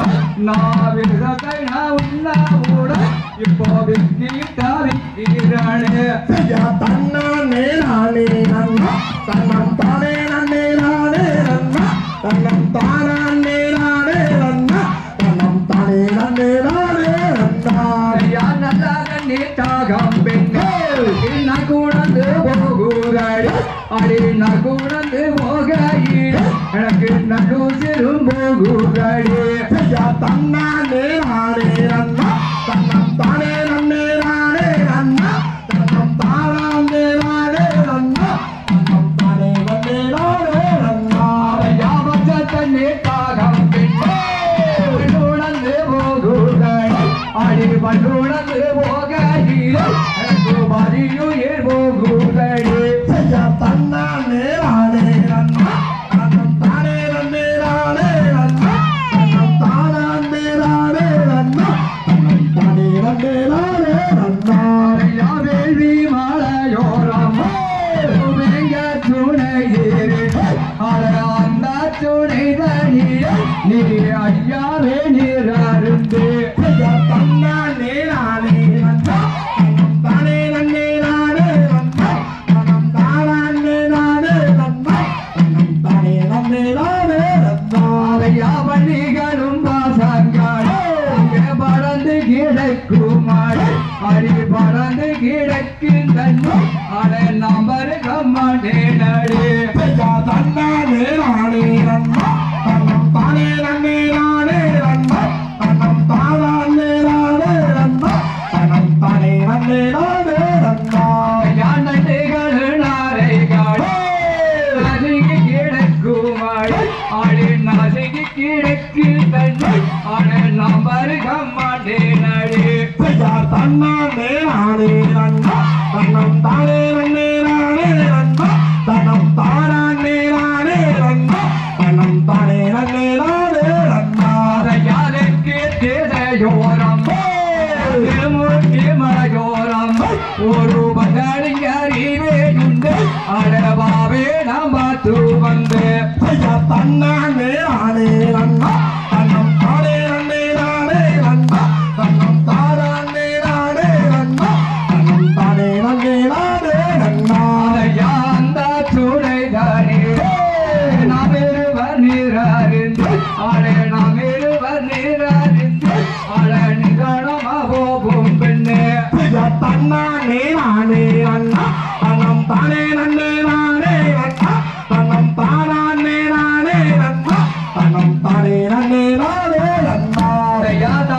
விட்டான் நான் விருதத்தை நான் கூட இப்போ விக்கி தவிக்கிறானே ஐயா போகுதடி அடி நகுணந்து போகாயி எனக்கு நடு செரும் போகுதடி ஐயா தன்னானே நானே நன்னா தன்னம் தானே நன்னே நானே அண்ணா. தன்னம் தானே நானே அண்ணா தன்னம் தானே வந்தே நானே அண்ணா யாபச்ச தன்னே தாகம் பெண்ணே பள்ளுடந்து போகுதடி அடி பள்ளுடந்து போ அடி பறந்து கிடக்கும் தண்ணி அட நம்பர் கம்மாண்டே நடு ஐயா தன்னானே கிடக்கு தண்ணி அட நம்பர் கம்மாண்டே நடு ஐயா தன்னானே நானே நன்னா தன்னம் தானே நன்னே நானே நன்னா தன்னம் தானே நானே நன்னா தன்னம் தானே நன்னே நானே நன்னா யாருக்கு திரையோரம் கொட்டி மலையோரம் ஒரு பங்காளிங்க அறிவே உண்டு. அடவாவே நாம் பார்த்து வந்து. ஐயா ஆனே நன்னா Hey, God.